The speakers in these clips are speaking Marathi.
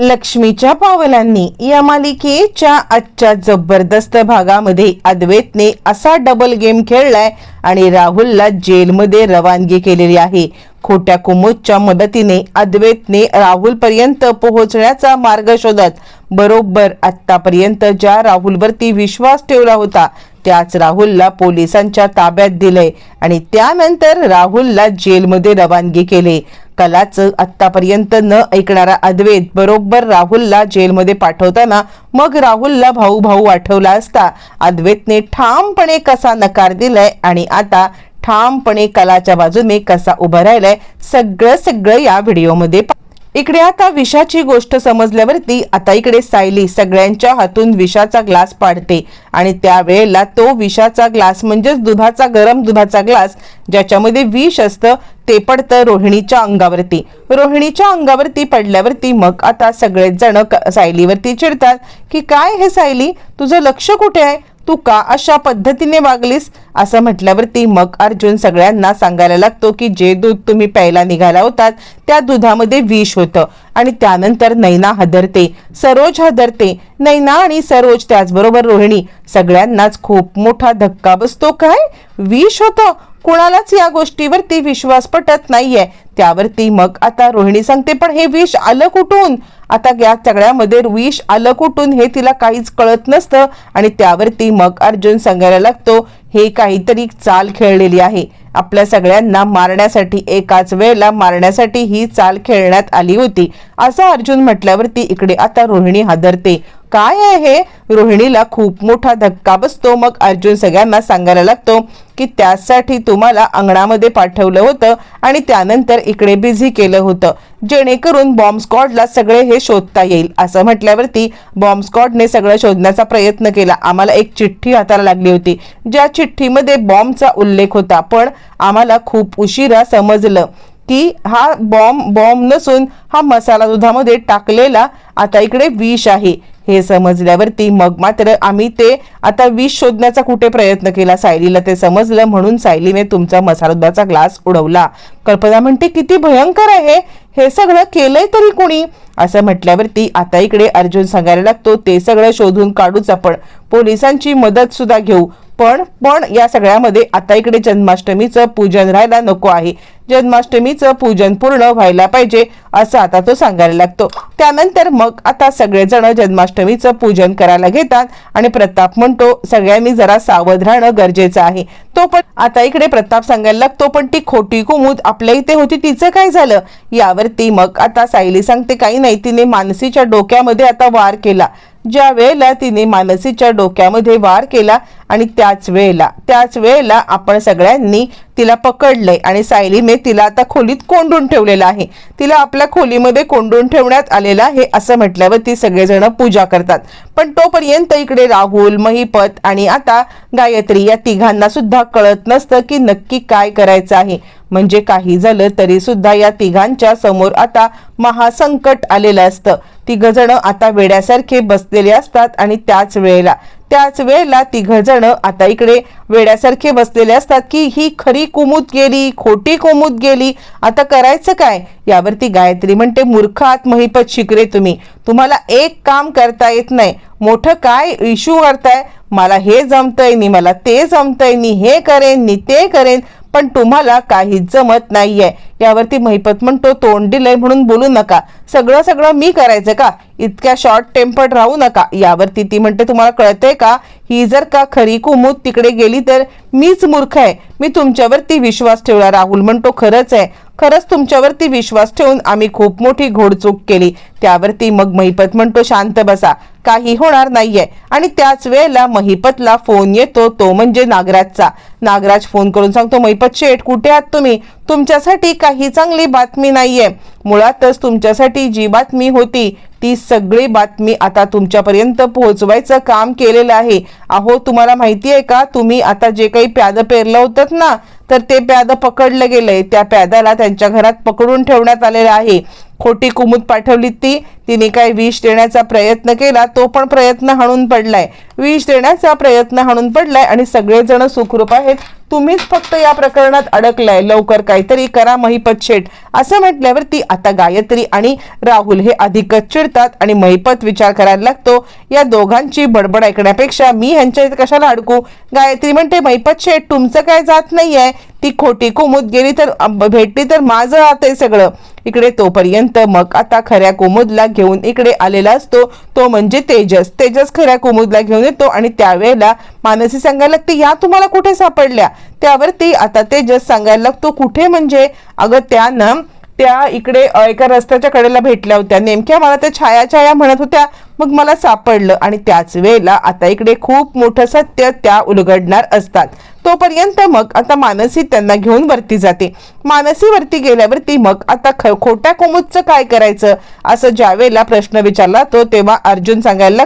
लक्ष्मीच्या पावलांनी या मालिकेच्या आजच्या जबरदस्त भागामध्ये अद्वैतने असा डबल गेम खेळलाय आणि राहुलला जेलमध्ये रवानगी केलेली आहे. खोट्या कुमुदच्या मदतीने अद्वैतने राहुल पर्यंत पोहोचण्याचा मार्ग शोधत बरोबर आतापर्यंत ज्या राहुलवरती विश्वास ठेवला होता त्याच राहुलला पोलिसांच्या ताब्यात दिले आणि त्यानंतर राहुलला जेलमध्ये रवानगी केले. कलाचं आतापर्यंत न ऐकणारा अद्वैत बरोबर राहुलला जेलमध्ये पाठवताना मग राहुलला भाऊ भाऊ आठवला असता अद्वैतने ठामपणे कसा नकार दिलाय आणि आता ठामपणे कलाच्या बाजूने कसा उभा राहिलाय सगळं सगळं या व्हिडिओमध्ये पा- इकडे आता विषाची गोष्ट समजल्यावरती आता इकडे सायली सगळ्यांच्या हातून विषाचा ग्लास पाडते. आणि त्यावेळेला तो विषाचा ग्लास म्हणजेच दुधाचा गरम दुधाचा ग्लास ज्याच्यामध्ये विष असतं ते पडतं रोहिणीच्या अंगावरती. रोहिणीच्या अंगावरती पडल्यावरती मग आता सगळेच जण क- सायलीवरती चिडतात की काय हे सायली? तुझं लक्ष कुठे आहे? तू का अशा पद्धतीने वागलीस? असं म्हटल्यावरती मग अर्जुन सगळ्यांना सांगायला लागतो की जे दूध तुम्ही प्यायला निघाला होतात त्या दुधामध्ये विष होतं आणि त्यानंतर नैना हदरते सरोज हदरते. नैना आणि सरोज त्याचबरोबर रोहिणी सगळ्यांनाच खूप मोठा धक्का बसतो. काय? विष होतं? कुणालाच या गोष्टीवरती विश्वास पटत नाहीये. त्यावरती मग आता रोहिणी सांगते पण हे विष आलं कुठून? आता या सगळ्यामध्ये विष आलं कुठून हे तिला काहीच कळत नसतं आणि त्यावरती मग अर्जुन सांगायला लागतो हे काहीतरी चाल खेळलेली आहे. आपल्या सगळ्यांना मारण्यासाठी एकाच वेळेला मारण्यासाठी ही चाल खेळण्यात आली होती. असं अर्जुन म्हटल्यावरती इकडे आता रोहिणी हादरते. काय आहे? हे रोहिणीला खूप मोठा धक्का बसतो. मग अर्जुन सगळ्यांना सांगायला लागतो की त्यासाठी तुम्हाला अंगणामध्ये पाठवलं होतं आणि त्यानंतर इकडे बिझी केलं होतं. जेणेकरून बॉम्ब स्कॉडला सगळे हे शोधता येईल. असं म्हटल्यावरती बॉम्ब स्कॉडने सगळं शोधण्याचा प्रयत्न केला. आम्हाला एक चिठ्ठी हाताला लागली होती. ज्या चिठ्ठीमध्ये बॉम्बचा उल्लेख होता. पण आम्हाला खूप उशिरा समजलं की हा बॉम्ब बॉम्ब नसून हा मसाला दुधामध्ये टाकलेला आता इकडे विष आहे. हे समजल्यावरती मग मात्र आम्ही ते आता विष शोधण्याचा कुठे प्रयत्न केला? सायलीला ते समजलं म्हणून सायलीने तुमचा मसाला ग्लास उडवला. कल्पना म्हणते किती भयंकर आहे. हे सगळं केलंय तरी कोणी? असं म्हटल्यावरती आता इकडे अर्जुन सांगायला लागतो ते सगळं शोधून काढूच आपण. पोलिसांची मदत सुद्धा घेऊ. पण पण या सगळ्यामध्ये आता इकडे जन्माष्टमीचं पूजन राहायला नको आहे. जन्माष्टमीचं पूजन पूर्ण व्हायला पाहिजे असं आता तो सांगायला लागतो. त्यानंतर मग आता सगळेजण जन्माष्टमीचं पूजन करायला घेतात आणि प्रताप म्हणतो सगळ्यांनी जरा सावध राहणं गरजेचं आहे. तो पण आता इकडे प्रताप सांगायला लागतो पण ती खोटी कुमूद आपल्या इथे होती तिचं काय झालं? यावरती मग आता सायली सांगते काही नाही तिने मानसीच्या डोक्यामध्ये आता वार केला. ज्या वेळेला तिने मानसीच्या डोक्यामध्ये वार केला आणि त्याच वेळेला त्याच वेळेला आपण सगळ्यांनी तिला पकडलंय आणि सायलीने तिला आता खोलीत कोंडून ठेवलेलं आहे. तिला आपल्या खोलीमध्ये कोंडून ठेवण्यात आलेलं आहे असं म्हटल्यावर ती सगळेजण पूजा करतात. पण तोपर्यंत इकडे राहुल महिपत आणि आता गायत्री या तिघांना सुद्धा कळत नसतं की नक्की काय करायचं आहे. म्हणजे काही झालं तरी सुद्धा या तिघांच्या समोर आता महासंकट आलेलं असतं. तिघ जण आता वेड्यासारखे बसलेले असतात आणि त्याच वेळेला त्याच वेळेला तिघ जण आता इकडे वेड्यासारखे बसलेले असतात की ही खरी कुमूत गेली खोटी कुमूत गेली आता करायचं काय? यावरती गायत्री म्हणते मूर्खात महिपत शिकरे तुम्ही. तुम्हाला एक काम करता येत नाही. मोठं काय इश्यू करताय? मला हे जमतंय नी मला ते जमतंय नी हे करेन नी ते करेन. पण तुम्हाला काहीच जमत नाहीये. यावरती महिपत म्हणतो तोंड दिलंय म्हणून बोलू नका. सगळं सगळं मी करायचं का? इतक्या शॉर्ट टेम्पर्ड राहू नका. यावरती ती म्हणते तुम्हाला कळतंय का? ही जर का खरी कुमूद तिकडे गेली तर मीच मूर्ख आहे. मी तुमच्यावरती विश्वास ठेवला राहुल म्हणतो खरंच आहे. खरंच तुमच्यावरती विश्वास ठेवून आम्ही खूप मोठी घोडचूक केली. त्यावरती मग महिपत म्हणतो शांत बसा. काही होणार नाहीये. आणि त्याच वेळेला महिपतला फोन येतो तो म्हणजे नागराजचा. नागराज फोन करून सांगतो महिपत शेठ कुठे आहात तुम्ही? तुमच्यासाठी काही चांगली बातमी नाहीये. मुळातच तुमच्यासाठी जी बातमी होती ती सगळी बातमी आता तुमच्यापर्यंत पोहोचवायचं काम केलेलं आहे. अहो तुम्हाला माहिती आहे का? तुम्ही आता जे काही प्याद पेरलं होतं ना तर ते प्यादं पकडलं गेलंय. त्या प्यादाला त्यांच्या घरात पकडून ठेवण्यात आलेलं आहे. खोटी कुमुद पाठवली ती. तिने काय विष देण्याचा प्रयत्न केला तो पण प्रयत्न हाणून पडलाय. विष देण्याचा प्रयत्न हाणून पडलाय आणि सगळेजण सुखरूप आहेत. तुम्हीच फक्त या प्रकरणात अडकलाय. लवकर काहीतरी करा महिपत शेठ. असं म्हटल्यावरती आता गायत्री आणि राहुल हे अधिकच चिडतात आणि महिपत विचार करायला लागतो या दोघांची बडबड ऐकण्यापेक्षा मी ह्यांच्या इथे कशाला अडकू? गायत्री म्हणते महिपत शेठ तुमचं काय जात नाहीये. ती खोटी कुमुद गेली तर भेटली तर माझं हात सगळं. इकडे तोपर्यंत मग आता खऱ्या कुमुदला घेऊन इकडे आलेला असतो. तो म्हणजे तेजस. तेजस खऱ्या कुमुदला घेऊन येतो आणि त्यावेळेला मानसी सांगायला लागते या तुम्हाला कुठे सापडल्या? त्यावरती आता तेजस सांगायला लागतो कुठे म्हणजे? अगं त्यानं त्या इकडे एका रस्त्याच्या कडेला भेटल्या होत्या. नेमक्या मला त्या छाया छाया म्हणत होत्या. मग मला सापडलं आणि त्याच वेळेला आता इकडे खूप मोठं सत्य त्या उलगडणार असतात. तोपर्यंत मग आता मानसी त्यांना घेऊन वरती जाते. मानसी वरती गेल्यावरती मग आता ख खोट्या कुमुदचं काय करायचं? असं ज्या वेळेला प्रश्न विचारला तो तेव्हा अर्जुन सांगायला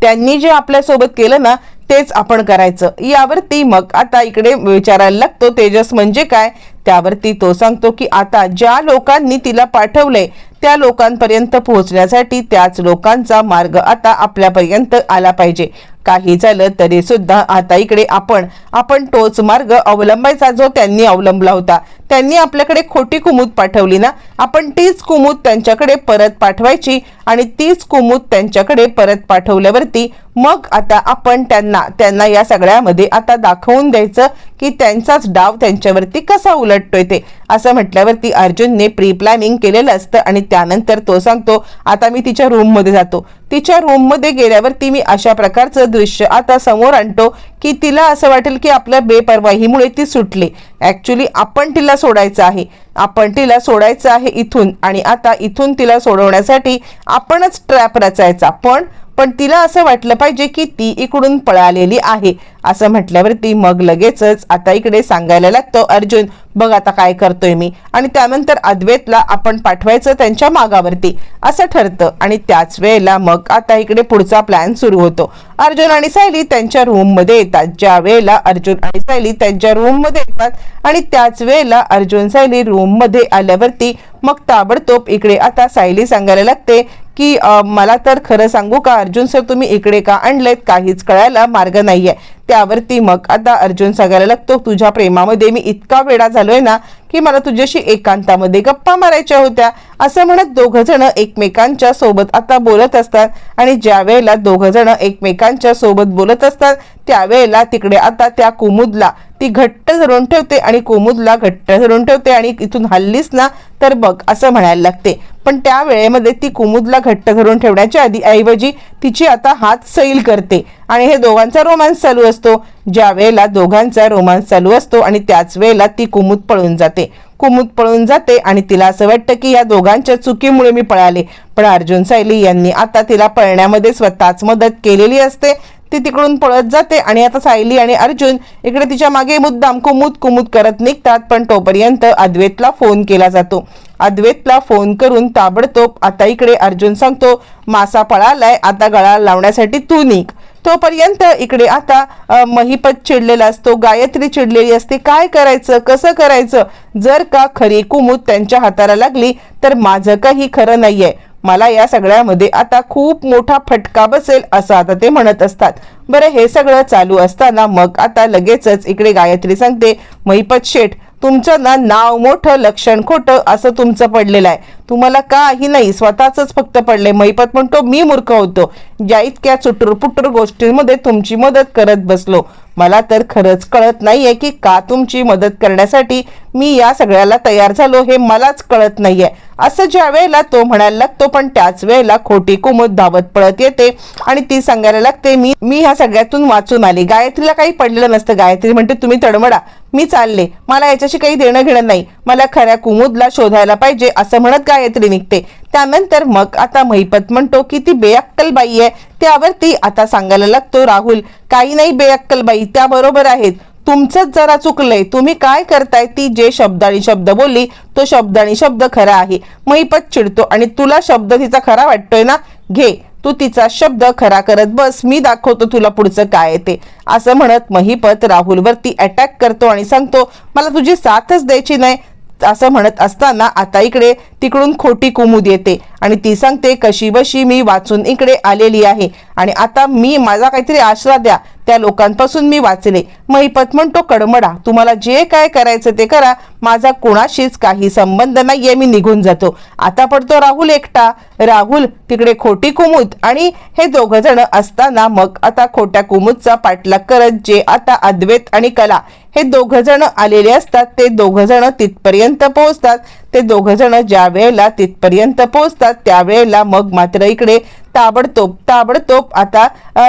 त्यांनी जे आपल्यासोबत केलं ना तेच आपण करायचं. यावरती मग आता इकडे विचारायला लागतो तेजस म्हणजे काय? त्यावरती तो सांगतो की आता ज्या लोकांनी तिला पाठवलंय त्या लोकांपर्यंत पोहोचण्यासाठी त्याच लोकांचा मार्ग आता आपल्यापर्यंत आला पाहिजे. काही झालं तरी सुद्धा आता इकडे आपण आपण तोच मार्ग अवलंबायचा जो त्यांनी अवलंबला होता. त्यांनी आपल्याकडे खोटी कुमूद पाठवली ना आपण तीच कुमूद त्यांच्याकडे परत पाठवायची आणि तीच कुमूद त्यांच्याकडे परत पाठवल्यावरती मग आता आपण त्यांना त्यांना या सगळ्यामध्ये आता दाखवून द्यायचं की त्यांचाच डाव त्यांच्यावरती कसा उलटतोय ते. असं म्हटल्यावरती अर्जुनने प्री प्लॅनिंग केलेलं असतं आणि त्यानंतर तो सांगतो आता मी तिच्या रूममध्ये जातो. तिच्या रूममध्ये गेल्यावरती मी अशा प्रकारचं दृश्य आता समोर आणतो की तिला असं वाटेल की आपल्या बेपरवाहीमुळे ती सुटली. ॲक्च्युली आपण तिला सोडायचं आहे. आपण तिला सोडायचं आहे इथून आणि आता इथून तिला सोडवण्यासाठी आपणच ट्रॅप रचायचा. पण पण तिला असं वाटलं पाहिजे की ती इकडून पळालेली आहे. असं म्हटल्यावरती मग लगेचच आता इकडे सांगायला लागतो अर्जुन बघ आता काय करतोय मी. आणि त्यानंतर अद्वैतला आपण पाठवायचं त्यांच्या मागावरती. असं ठरतं आणि त्याच वेळेला मग आता इकडे पुढचा प्लॅन सुरू होतो. अर्जुन आणि सायली त्यांच्या रूममध्ये येतात. ज्या वेळेला अर्जुन आणि सायली त्यांच्या रूममध्ये येतात आणि त्याच वेळेला अर्जुन सायली रूममध्ये आल्यावरती मग ताबडतोब इकडे आता सायली सांगायला लागते की मला तर खरं सांगू का अर्जुन सर तुम्ही इकडे का आणलेत? काहीच कळायला मार्ग नाहीये. त्यावरती मग आता अर्जुन सांगायला लागतो तुझ्या प्रेमामध्ये मी इतका वेळा झालोय ना की मला तुझ्याशी एकांतामध्ये गप्पा मारायच्या होत्या. असं म्हणत दोघ जण एकमेकांच्या सोबत आता बोलत असतात. आणि ज्या वेळेला दोघ जण एकमेकांच्या सोबत बोलत असतात त्यावेळेला तिकडे आता त्या कुमुदला ती घट्ट धरून ठेवते आणि कुमुदला घट्ट धरून ठेवते आणि इथून हल्लीस ना तर बघ असं म्हणायला लागते. पण त्या वेळेमध्ये ती कुमुदला घट्ट धरून ठेवण्याच्या आधी ऐवजी तिची आता हात सैल करते. आणि हे दोघांचा रोमांस चालू असतो. ज्या वेळेला दोघांचा रोमांस चालू असतो आणि त्याच वेळेला ती कुमुद पळून जाते. कुमुद पळून जाते आणि तिला असं वाटतं की या दोघांच्या चुकीमुळे मी पळाले. पण अर्जुन सायली यांनी आता तिला पळण्यामध्ये स्वतःच मदत केलेली असते. ती तिकडून पळत जाते आणि आता सायली आणि अर्जुन इकडे तिच्यामागे मुद्दाम कुमुद कुमुद करत निघतात पण तोपर्यंत अद्वैतला फोन केला जातो. अद्वैतला फोन करून ताबडतोब आता इकडे अर्जुन सांगतो मासा पळालाय आता गळा लावण्यासाठी तू निघ. तोपर्यंत इकडे आता महिपत चिडलेला असतो गायत्री चिडलेली असते. काय करायचं? कसं करायचं? जर का खरी कुमुद त्यांच्या हाताला लागली तर माझं काही खरं नाहीये. मला या सगळ्यामध्ये आता खूप मोठा फटका बसेल असं आता ते म्हणत असतात. बरं हे सगळं चालू असताना मग आता लगेचच इकडे गायत्री सांगते महिपत शेठ तुमचं ना नाव मोठं लक्षण खोटं असं तुमचं पडलेलं आहे. तुम्हाला काही नाही स्वतःच फक्त पडले महिपत म्हणतो मी मूर्ख होतो. ज्या इतक्या चुटूर पुटूर गोष्टींमध्ये तुमची मदत करत बसलो. मला तर खरंच कळत नाहीये की का तुमची मदत करण्यासाठी मी या सगळ्याला तयार झालो हे मलाच कळत नाहीये. असं ज्या वेळेला तो म्हणायला लागतो पण त्याच वेळेला खोटी कुमुद धावत पळत येते आणि ती सांगायला लागते मी मी ह्या सगळ्यातून वाचून आली. गायत्रीला काही पडलेलं नसतं. गायत्री म्हणते तुम्ही तडमडा. मी चालले. मला याच्याशी काही देणं घेणं नाही. मला खऱ्या कुमुदला शोधायला पाहिजे असं म्हणत गायत्री निघते. त्यानंतर मग आता महिपत म्हणतो की ती बेअक्कल बाई आहे त्यावरती आता सांगायला लागतो राहुल काही नाही बेअक्कल बाई त्या बरोबर आहेत. तुमचंच जरा चुकलंय. तुम्ही काय करताय? ती जे शब्द आणि शब्द बोलली तो शब्द आणि शब्द खरा आहे. महिपत चिडतो आणि तुला शब्द तिचा खरा वाटतोय ना? घे तू तिचा शब्द खरा करत बस मी दाखवतो तुला पुढचं काय ते. असं म्हणत महिपत राहुलवरती अटॅक करतो आणि सांगतो मला तुझी साथच द्यायची नाही. असं म्हणत असताना आता इकडे तिकडून खोटी कुमुद येते. आणि ती सांगते कशी बशी मी वाचून इकडे आलेली आहे. आणि आता मी माझा काहीतरी आश्रा द्या. त्या लोकांपासून मी वाचले. महिपत म्हणतो कडमडा तुम्हाला जे काय करायचं ते करा. माझा कोणाशीच काही संबंध नाहीये. मी निघून जातो. आता पडतो राहुल एकटा. राहुल तिकडे खोटी कुमुद. आणि हे दोघ जण असताना मग आता खोट्या कुमुदचा पाठलाग करत जे आता अद्वैत आणि कला हे दोघ जण आलेले असतात ते दोघ जण तिथपर्यंत पोहोचतात ते दोघ जण ज्या वेळेला तिथपर्यंत पोहोचतात त्यावेळेला मग मात्र इकडे ताबडतोब ताबडतोब आता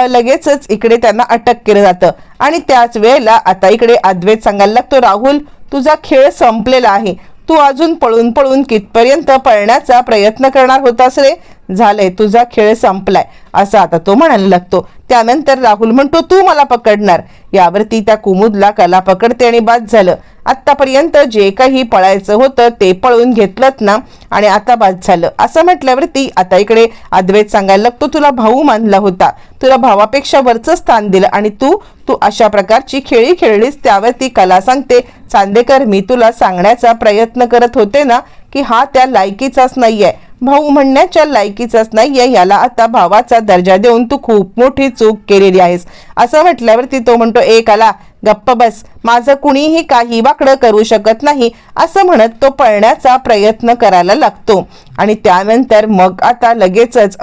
लगेचच इकडे त्यांना अटक केलं जातं. आणि त्याच वेळेला आता इकडे अद्वैत सांगायला लागतो राहुल तुझा खेळ संपलेला आहे. तू अजून पळून पळून कितपर्यंत पळण्याचा प्रयत्न करणार होतास रे झालंय तुझा खेळ संपलाय असं आता तो म्हणायला लागतो. त्यानंतर राहुल म्हणतो तू मला पकडणार. यावरती त्या कुमुदला कला पकडते आणि बाद झालं. आत्तापर्यंत जे काही पळायचं होतं ते पळून घेतलंत ना. आणि आता बाद झालं. असं म्हटल्यावरती आता इकडे अद्वैत सांगायला लागतो तुला भाऊ मानला होता. तुला भावापेक्षा वरचं स्थान दिलं आणि तू तू अशा प्रकारची खेळी खेळलीस. त्यावरती कला सांगते. चांदेकर मी तुला सांगण्याचा प्रयत्न करत होते ना की हा त्या लायकीचाच नाही आहे भाऊ म्हणण्याच्या लायकीचाच नाहीये याला आता भावाचा दर्जा देऊन तू खूप मोठी चूक केलेली आहेस. असं म्हटल्यावरती तो म्हणतो एक आला गप्प बस. माझं कुणीही काही वाकडं करू शकत नाही असं म्हणत तो पळण्याचा प्रयत्न करायला लागतो. आणि त्यानंतर मग आता लगेचच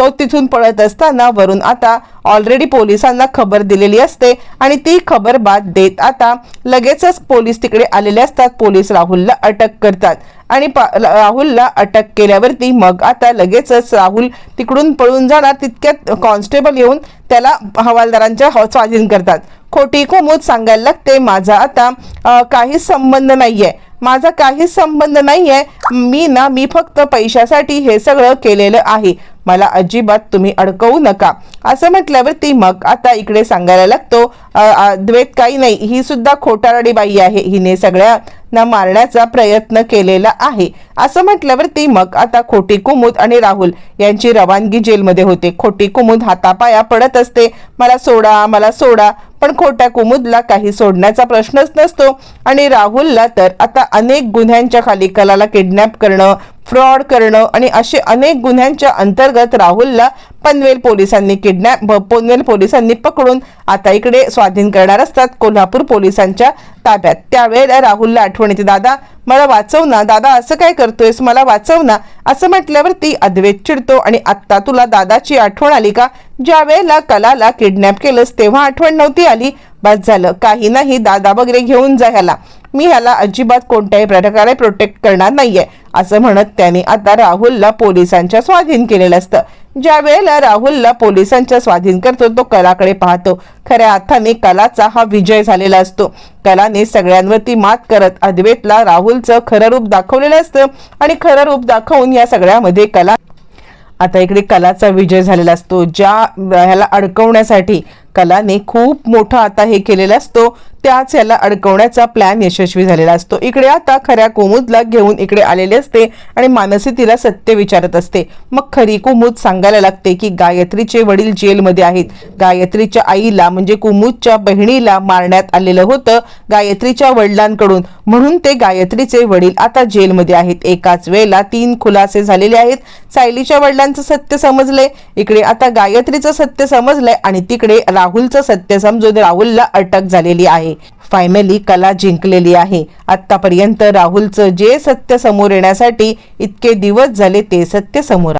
तो तिथून पळत असताना वरून आता ऑलरेडी पोलिसांना खबर दिलेली असते आणि ती खबर बाद देत आता लगेचच पोलीस तिकडे आलेले असतात. पोलीस राहुलला अटक करतात. आणि राहुलला अटक केल्यावरती मग आता लगेचच राहुल तिकडून पळून जाणार. तितक्यात कॉन्स्टेबल येऊन त्याला हवालदारांच्या स्वाधीन करतात. खोटी कोमूद सांगायला लागते माझा आता काहीच संबंध नाही आहे माझा काहीच संबंध नाही आहे मी ना मी फक्त पैशासाठी हे सगळं केलेलं आहे. मला अजिबात तुम्ही अडकवू नका. असं म्हटल्यावरती मग आता इकडे सांगायला लागतो द्वेत काही नाही ही सुद्धा खोटारडी बाई आहे हिने सगळ्यांना मारण्याचा प्रयत्न केलेला आहे. असं म्हटल्यावरती मग आता खोटी कुमुद आणि राहुल यांची रवानगी जेलमध्ये होते. खोटी कुमुद हातापाया पडत असते. मला सोडा मला सोडा पण खोट्या कुमुदला काही सोडण्याचा प्रश्नच नसतो. आणि राहुलला तर आता अनेक गुन्ह्यांच्या खाली कलाला किडनॅप करणं फ्रॉड करणं आणि असे अनेक गुन्ह्यांच्या अंतर्गत राहुलला पनवेल पोलिसांनी किडनॅप पनवेल पोलिसांनी पकडून आता इकडे स्वाधीन करणार असतात. कोल्हापूर पोलिसांच्या ताब्यात. त्यावेळेला राहुलला आठवण येते दादा मला वाचव ना. दादा असं काय करतोयस? मला वाचव ना. असं म्हटल्यावरती अद्वैत चिडतो आणि आत्ता तुला दादाची आठवण आली का? ज्या वेळेला कलाला किडनॅप केलंस तेव्हा आठवण नव्हती आली. बस झालं. काही नाही. दादा वगैरे घेऊन जा ह्याला. मी ह्याला अजिबात कोणत्याही प्रकारे प्रोटेक्ट करणार नाहीये असं म्हणत त्याने आता राहुलला पोलिसांच्या स्वाधीन केलेलं असतं. ज्या वेळेला राहुलला पोलिसांच्या स्वाधीन करतो तो कलाकडे पाहतो. खऱ्या अर्थाने कलाचा हा विजय झालेला असतो. कलाने सगळ्यांवरती मात करत अद्वेतला राहुलचं खरं रूप दाखवलेलं असतं आणि खरं रूप दाखवून या सगळ्यामध्ये कला आता इकडे कलाचा विजय झालेला असतो ज्या ह्याला अडकवण्यासाठी कलाने खूप मोठा आता हे केलेला असतो. त्याच याला अडकवण्याचा प्लॅन यशस्वी झालेला असतो. इकडे आता खऱ्या कुमुदला घेऊन इकडे आलेले असते आणि मानसी तिला सत्य विचारत असते. मग खरी कुमुद सांगायला लागते की गायत्रीचे वडील जेलमध्ये आहेत. गायत्रीच्या आईला म्हणजे कुमुदच्या बहिणीला मारण्यात आलेलं होतं गायत्रीच्या वडिलांकडून. म्हणून ते गायत्रीचे वडील आता जेलमध्ये आहेत. एकाच वेळेला तीन खुलासे झालेले आहेत. सायलीच्या वडिलांचं सत्य समजलंय. इकडे आता गायत्रीचं सत्य समजलंय आणि तिकडे राहुलचं सत्य समजून राहुलला अटक झालेली आहे. फायनली कला जिंकलेली आहे. आतापर्यंत राहुलचं जे सत्य समोर येण्यासाठी इतके दिवस झाले ते सत्य समोर